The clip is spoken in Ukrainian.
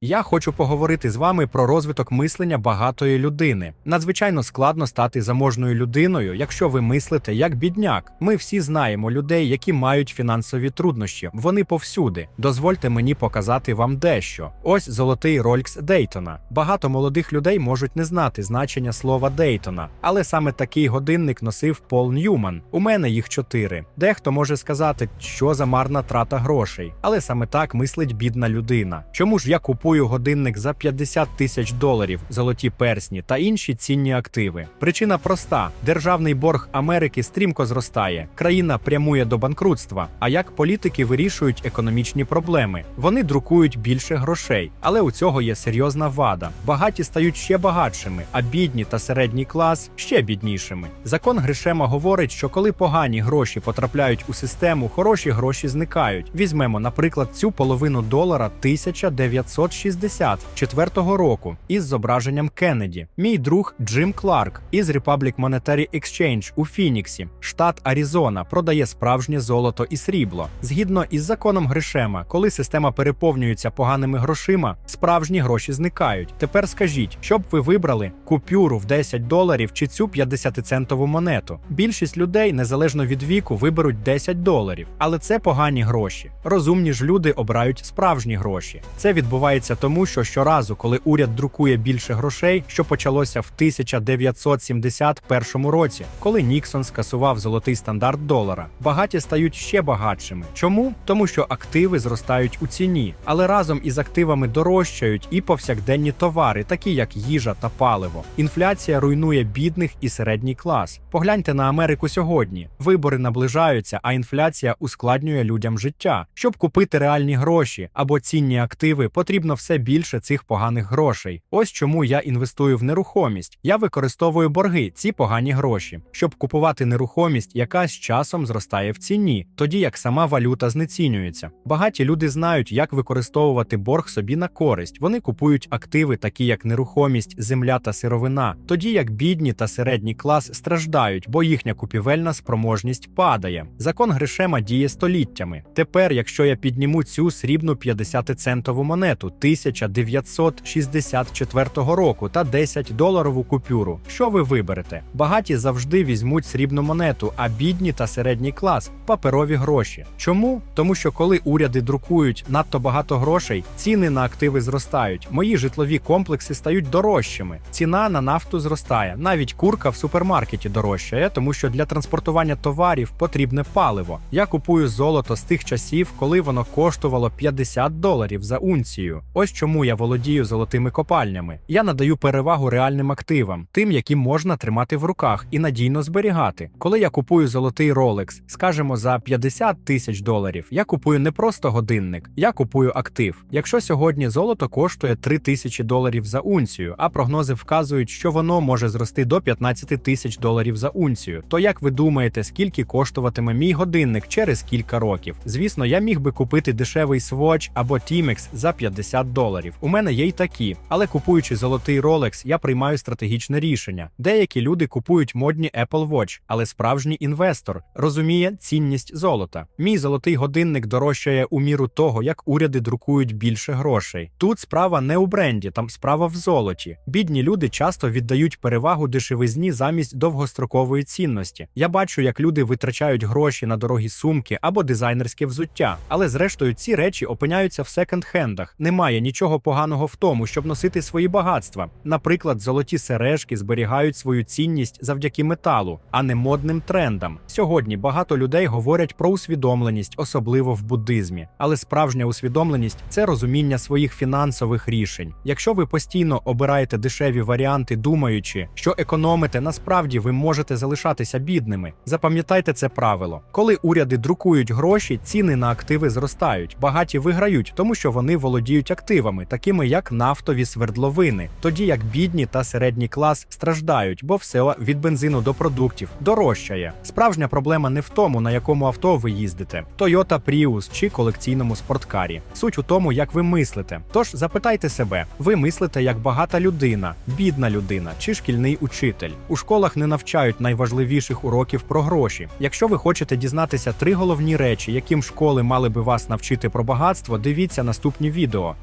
Я хочу поговорити з вами про розвиток мислення багатої людини. Надзвичайно складно стати заможною людиною, якщо ви мислите як бідняк. Ми всі знаємо людей, які мають фінансові труднощі. Вони повсюди. Дозвольте мені показати вам дещо. Ось золотий Ролькс Дейтона. Багато молодих людей можуть не знати значення слова Дейтона, але саме такий годинник носив Пол Ньюман. У мене їх чотири. Дехто може сказати, що за марна трата грошей, але саме так мислить бідна людина. Чому ж я купую годинник за 50 тисяч доларів, золоті персні та інші цінні активи? Причина проста: державний борг Америки стрімко зростає, країна прямує до банкрутства. А як політики вирішують економічні проблеми? Вони друкують більше грошей, але у цього є серйозна вада. Багаті стають ще багатшими, а бідні та середній клас ще біднішими. Закон Гришема говорить, що коли погані гроші потрапляють у систему, хороші гроші зникають. Візьмемо, наприклад, цю половину долара 1964 року із зображенням Кеннеді. Мій друг Джим Кларк із Republic Monetary Exchange у Фініксі, штат Аризона, продає справжнє золото і срібло. Згідно із законом Гришема, коли система переповнюється поганими грошима, справжні гроші зникають. Тепер скажіть, що б ви вибрали купюру в 10 доларів чи цю 50-центову монету? Більшість людей, незалежно від віку, виберуть 10 доларів, але це погані гроші. Розумні ж люди обирають справжні гроші. Це відбувається тому, що щоразу, коли уряд друкує більше грошей, що почалося в 1971 році, коли Ніксон скасував золотий стандарт долара, багаті стають ще багатшими. Чому? Тому що активи зростають у ціні, але разом із активами дорожчають і повсякденні товари, такі як їжа та паливо. Інфляція руйнує бідних і середній клас. Погляньте на Америку сьогодні. Вибори наближаються, а інфляція ускладнює людям життя. Щоб купити реальні гроші або цінні активи, потрібно все більше цих поганих грошей. Ось чому я інвестую в нерухомість. Я використовую борги, ці погані гроші, щоб купувати нерухомість, яка з часом зростає в ціні, тоді як сама валюта знецінюється. Багаті люди знають, як використовувати борг собі на користь. Вони купують активи, такі як нерухомість, земля та сировина, тоді як бідні та середній клас страждають, бо їхня купівельна спроможність падає. Закон Гришема діє століттями. Тепер, якщо я підніму цю срібну 50-центову монету 1964 року та 10 доларову купюру, що ви виберете? Багаті завжди візьмуть срібну монету, а бідні та середній клас паперові гроші. Чому? Тому що коли уряди друкують надто багато грошей, ціни на активи зростають. Мої житлові комплекси стають дорожчими. Ціна на нафту зростає. Навіть курка в супермаркеті дорожчає, тому що для транспортування товарів потрібне паливо. Я купую золото з тих часів, коли воно коштувало 50 доларів за унцію. Ось чому я володію золотими копальнями. Я надаю перевагу реальним активам, тим, які можна тримати в руках і надійно зберігати. Коли я купую золотий Rolex, скажімо, за 50 тисяч доларів, я купую не просто годинник, я купую актив. Якщо сьогодні золото коштує 3 тисячі доларів за унцію, а прогнози вказують, що воно може зрости до 15 тисяч доларів за унцію, то як ви думаєте, скільки коштуватиме мій годинник через кілька років? Звісно, я міг би купити дешевий Swatch або Timex за 50 доларів. У мене є й такі, але купуючи золотий Rolex, я приймаю стратегічне рішення. Деякі люди купують модні Apple Watch, але справжній інвестор розуміє цінність золота. Мій золотий годинник дорожчає у міру того, як уряди друкують більше грошей. Тут справа не у бренді, там справа в золоті. Бідні люди часто віддають перевагу дешевизні замість довгострокової цінності. Я бачу, як люди витрачають гроші на дорогі сумки або дизайнерське взуття, але зрештою ці речі опиняються в секонд-хендах. Немає нічого поганого в тому, щоб носити свої багатства. Наприклад, золоті сережки зберігають свою цінність завдяки металу, а не модним трендам. Сьогодні багато людей говорять про усвідомленість, особливо в буддизмі. Але справжня усвідомленість це розуміння своїх фінансових рішень. Якщо ви постійно обираєте дешеві варіанти, думаючи, що економите, насправді ви можете залишатися бідними. Запам'ятайте це правило. Коли уряди друкують гроші, ціни на активи зростають. Багаті виграють, тому що вони володіють активами, такими як нафтові свердловини, тоді як бідні та середній клас страждають, бо все від бензину до продуктів дорожчає. Справжня проблема не в тому, на якому авто ви їздите: Toyota Prius чи колекційному спорткарі. Суть у тому, як ви мислите. Тож запитайте себе, ви мислите як багата людина, бідна людина чи шкільний учитель. У школах не навчають найважливіших уроків про гроші. Якщо ви хочете дізнатися три головні речі, яким школи мали би вас навчити про багатство, дивіться наступні відео.